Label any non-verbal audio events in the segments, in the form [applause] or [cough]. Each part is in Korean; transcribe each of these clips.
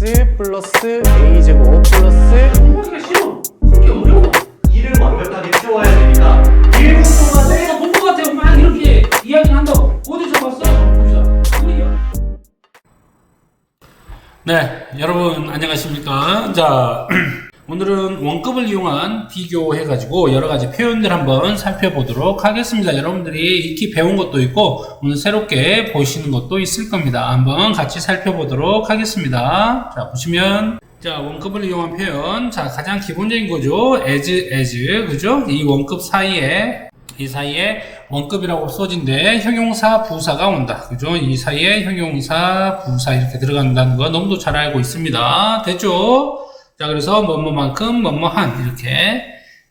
x 플러스 a 제곱 플러스 공부하기가 싫어. 그렇게 어려워. 이를 완벽하게 채워야 되니까 1분 동안에 내가 본것 같아요. 막 이렇게 이야기를 한다고. 어디서 봤어? 봅시다. 우리요. 네, 여러분 안녕하십니까? 자, [clears throat] 오늘은 원급을 이용한 비교해가지고 여러 가지 표현들 한번 살펴보도록 하겠습니다. 여러분들이 익히 배운 것도 있고 오늘 새롭게 보시는 것도 있을 겁니다. 한번 같이 살펴보도록 하겠습니다. 자, 보시면 자, 원급을 이용한 표현. 자, 가장 기본적인 거죠. as, as. 그죠? 이 원급 사이에 이 사이에 원급이라고 써진데 형용사 부사가 온다. 그죠? 이 사이에 형용사 부사 이렇게 들어간다는 거 너무도 잘 알고 있습니다. 됐죠? 자, 그래서 뭐뭐만큼 뭐뭐한 이렇게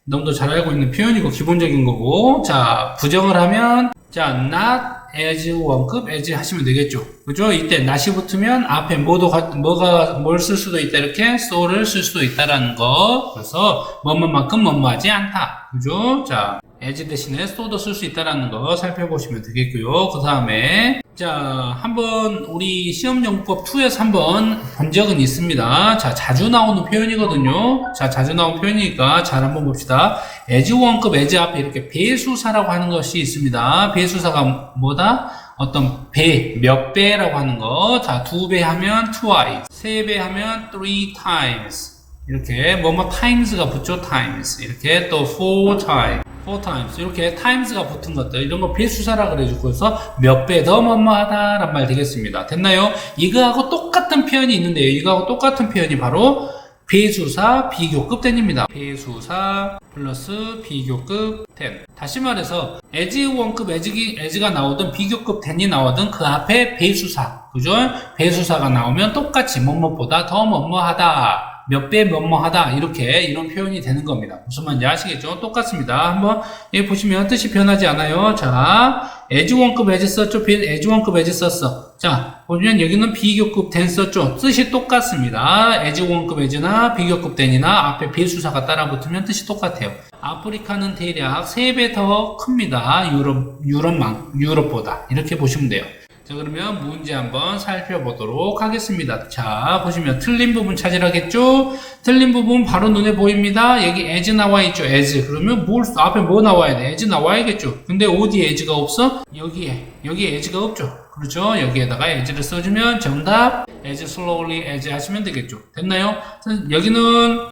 너무도 잘 알고 있는 표현이고 기본적인 거고 자, 부정을 하면 자, not as 원급 as 하시면 되겠죠. 그죠? 이때 not이 붙으면 앞에 뭐도 가- 뭐가 뭘 쓸 수도 있다 이렇게 so를 쓸 수도 있다라는 거. 그래서 뭐뭐만큼 뭐뭐하지 않다. 그죠? 자, as 대신에 so도 쓸 수 있다라는 거 살펴보시면 되겠고요. 그 다음에 자, 한번 우리 시험용법 2에서 한번 본 적은 있습니다. 자, 자주 나오는 표현이거든요. 자, 자주 나오는 표현이니까 잘 한번 봅시다. as 원급 as 앞에 이렇게 배수사라고 하는 것이 있습니다. 배수사가 뭐다? 어떤 배, 몇 배라고 하는 거. 자, 두 배 하면 twice, 세 배 하면 three times. 이렇게 뭐뭐 times가 붙죠, times. 이렇게 또 four times. Four times 이렇게 times가 붙은 것들 이런 거 배수사라 그래주고 해서 몇 배 더 뭐뭐하다란 말 되겠습니다. 됐나요? 이거하고 똑같은 표현이 있는데요. 이거하고 똑같은 표현이 바로 배수사 비교급 된입니다. 배수사 플러스 비교급 된. 다시 말해서 as 원급 as기, as가 나오든 비교급 된이 나오든 그 앞에 배수사 그죠? 배수사가 나오면 똑같이 뭐뭐보다 더 뭐뭐하다. 몇배 뭐뭐하다 이렇게 이런 표현이 되는 겁니다. 무슨 말인지 아시겠죠? 똑같습니다. 한번 여기 보시면 뜻이 변하지 않아요. 자, as 원급 as 썼죠? as 원급 as 썼어. 자, 보면 여기는 비교급 된 썼죠? 뜻이 똑같습니다. as 원급 as나 비교급 된이나 앞에 배수사가 따라 붙으면 뜻이 똑같아요. 아프리카는 대략 3배 더 큽니다. 유럽, 유럽만, 유럽보다. 이렇게 보시면 돼요. 자, 그러면 문제 한번 살펴보도록 하겠습니다. 자, 보시면 틀린 부분 찾으라겠죠? 틀린 부분 바로 눈에 보입니다. 여기 as 나와 있죠? as. 그러면 뭘, 앞에 뭐 나와야 돼? as 나와야겠죠? 근데 어디에 as가 없어? 여기에. 여기에 as가 없죠? 그렇죠? 여기에다가 as를 써주면 정답 as slowly as 하시면 되겠죠? 됐나요? 여기는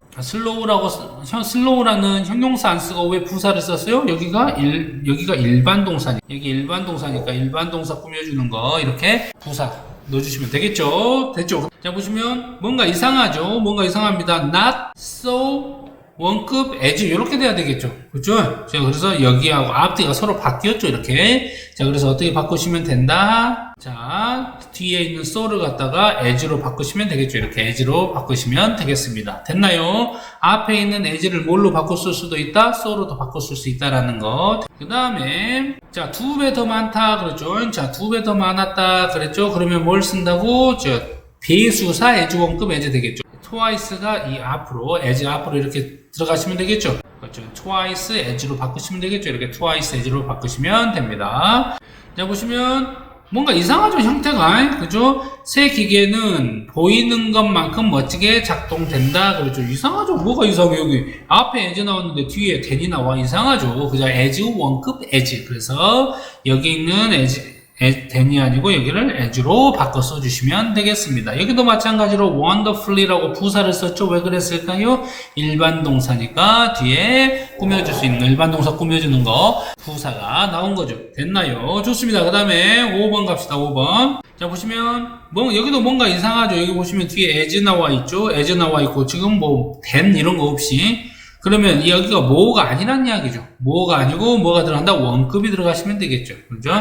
형- 슬로우라는 형용사 안 쓰고 왜 부사를 썼어요? 여기가 일 여기가 일반 동사니 여기 일반 동사니까 일반 동사 꾸며주는 거 이렇게 부사 넣어주시면 되겠죠? 됐죠? 자 보시면 뭔가 이상하죠? 뭔가 이상합니다. Not so 원급 as 이렇게 돼야 되겠죠? 그렇죠? 자 그래서 여기하고 앞뒤가 서로 바뀌었죠? 이렇게 자 그래서 어떻게 바꾸시면 된다? 자 뒤에 있는 so를 갖다가 as로 바꾸시면 되겠죠? 이렇게 as로 바꾸시면 되겠습니다. 됐나요? 앞에 있는 as를 뭘로 바꿨을 수도 있다? so로도 바꿨을 수 있다라는 것. 그 다음에 자 두 배 더 많다 그랬죠? 자 두 배 더 많았다 그랬죠? 그러면 뭘 쓴다고? 저 배수사 as 원급 as 되겠죠? Twice가 이 앞으로 as 앞으로 이렇게 들어가시면 되겠죠? 그렇죠. twice as로 바꾸시면 되겠죠? 이렇게 twice as로 바꾸시면 됩니다. 자 보시면 뭔가 이상하죠 형태가 그죠? 새 기계는 보이는 것만큼 멋지게 작동된다 그렇죠? 이상하죠 뭐가 이상해 여기 앞에 as 나왔는데 뒤에 then이 나와 이상하죠 그죠? as 원급 as 그래서 여기 있는 as then이 아니고 여기를 as로 바꿔 써주시면 되겠습니다. 여기도 마찬가지로 wonderfully라고 부사를 썼죠. 왜 그랬을까요? 일반 동사니까 뒤에 꾸며줄 수 있는 일반 동사 꾸며주는 거 부사가 나온 거죠. 됐나요? 좋습니다. 그 다음에 5번 갑시다. 5번. 자 보시면 뭐 여기도 뭔가 이상하죠. 여기 보시면 뒤에 as 나와 있죠. as 나와 있고 지금 뭐 then 이런 거 없이. 그러면 여기가 뭐가 아니란 이야기죠. 뭐가 아니고 뭐가 들어간다? 원급이 들어가시면 되겠죠. 그죠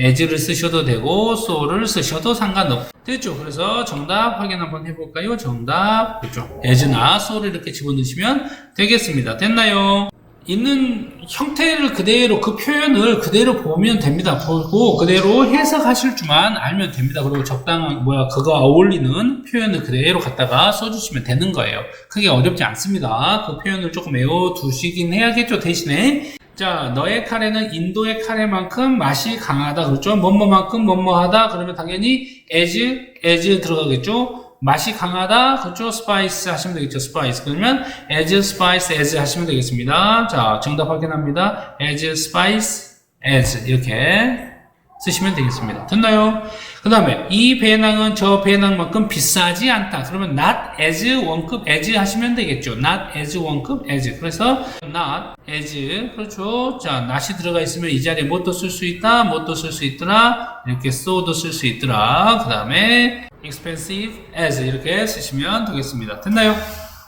as를 쓰셔도 되고 so를 쓰셔도 상관없 됐죠 그래서 정답 확인 한번 해볼까요 정답 그렇죠 as나 so를 이렇게 집어넣으시면 되겠습니다 됐나요 있는 형태를 그대로 그 표현을 그대로 보면 됩니다. 보고 그대로 해석하실 줄만 알면 됩니다. 그리고 적당한 뭐야 그거 어울리는 표현을 그대로 갖다가 써주시면 되는 거예요. 크게 어렵지 않습니다. 그 표현을 조금 외워두시긴 해야겠죠. 대신에 자 너의 카레는 인도의 카레만큼 맛이 강하다 그렇죠? 뭐뭐만큼 뭐뭐하다 그러면 당연히 as as 들어가겠죠. 맛이 강하다. 그렇죠? spice 하시면 되겠죠. spice. 그러면 as spice as 하시면 되겠습니다. 자, 정답 확인합니다. as spice as 이렇게 쓰시면 되겠습니다. 됐나요? 그 다음에 이 배낭은 저 배낭만큼 비싸지 않다. 그러면 not as 원급 as 하시면 되겠죠. not as 원급 as. 그래서 not as 그렇죠. 자, not이 들어가 있으면 이 자리에 뭐도 쓸 수 있다. 뭐도 쓸 수 있더라. 이렇게 so도 쓸 수 있더라. 그 다음에 expensive as 이렇게 쓰시면 되겠습니다. 됐나요?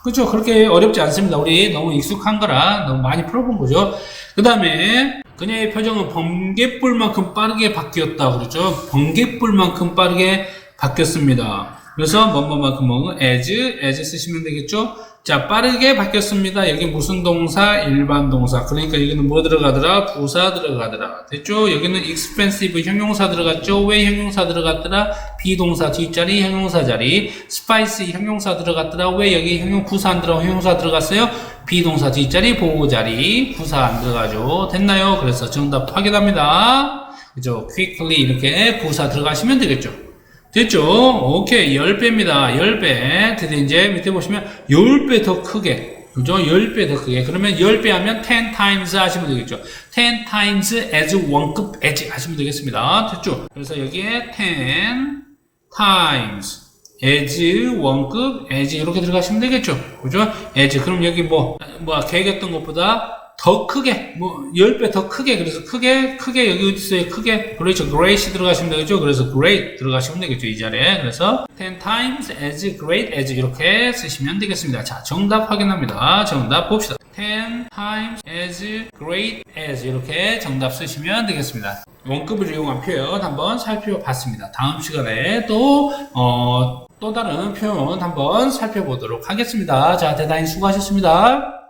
그렇죠. 그렇게 어렵지 않습니다. 우리 너무 익숙한 거라 너무 많이 풀어본 거죠. 그 다음에 그녀의 표정은 번개불만큼 빠르게 바뀌었다. 그렇죠. 번개불만큼 빠르게 바뀌었습니다. 그래서 뭐뭐만큼 뭐뭐 as, as 쓰시면 되겠죠. 자, 빠르게 바뀌었습니다. 여기 무슨 동사? 일반 동사. 그러니까 여기는 뭐 들어가더라? 부사 들어가더라. 됐죠? 여기는 expensive 형용사 들어갔죠? 왜 형용사 들어갔더라? 비동사 뒷자리 형용사 자리. spicy 형용사 들어갔더라? 왜 여기 형용 부사 안 들어가고 형용사 들어갔어요? 비동사 뒷자리 보호 자리. 부사 안 들어가죠? 됐나요? 그래서 정답 확인합니다. 그죠? quickly 이렇게 부사 들어가시면 되겠죠? 됐죠? 오케이. 10배입니다. 10배. 드디어 이제 밑에 보시면 10배 더 크게. 그죠? 10배 더 크게. 그러면 10배 하면 10 times 하시면 되겠죠. 10 times as 원급 as 하시면 되겠습니다. 됐죠? 그래서 여기에 10 times as 원급 as 이렇게 들어가시면 되겠죠. 그죠? as. 그럼 여기 뭐, 뭐, 계획했던 것보다 더 크게, 뭐, 10배 더 크게, 그래서 크게, 크게, 여기 어디 있어요? 크게, 그렇죠. great 들어가시면 되겠죠. 그래서 great 들어가시면 되겠죠. 이 자리에. 그래서 10 times as great as 이렇게 쓰시면 되겠습니다. 자, 정답 확인합니다. 정답 봅시다. 10 times as great as 이렇게 정답 쓰시면 되겠습니다. 원급을 이용한 표현 한번 살펴봤습니다. 다음 시간에 또, 어, 또 다른 표현 한번 살펴보도록 하겠습니다. 자, 대단히 수고하셨습니다.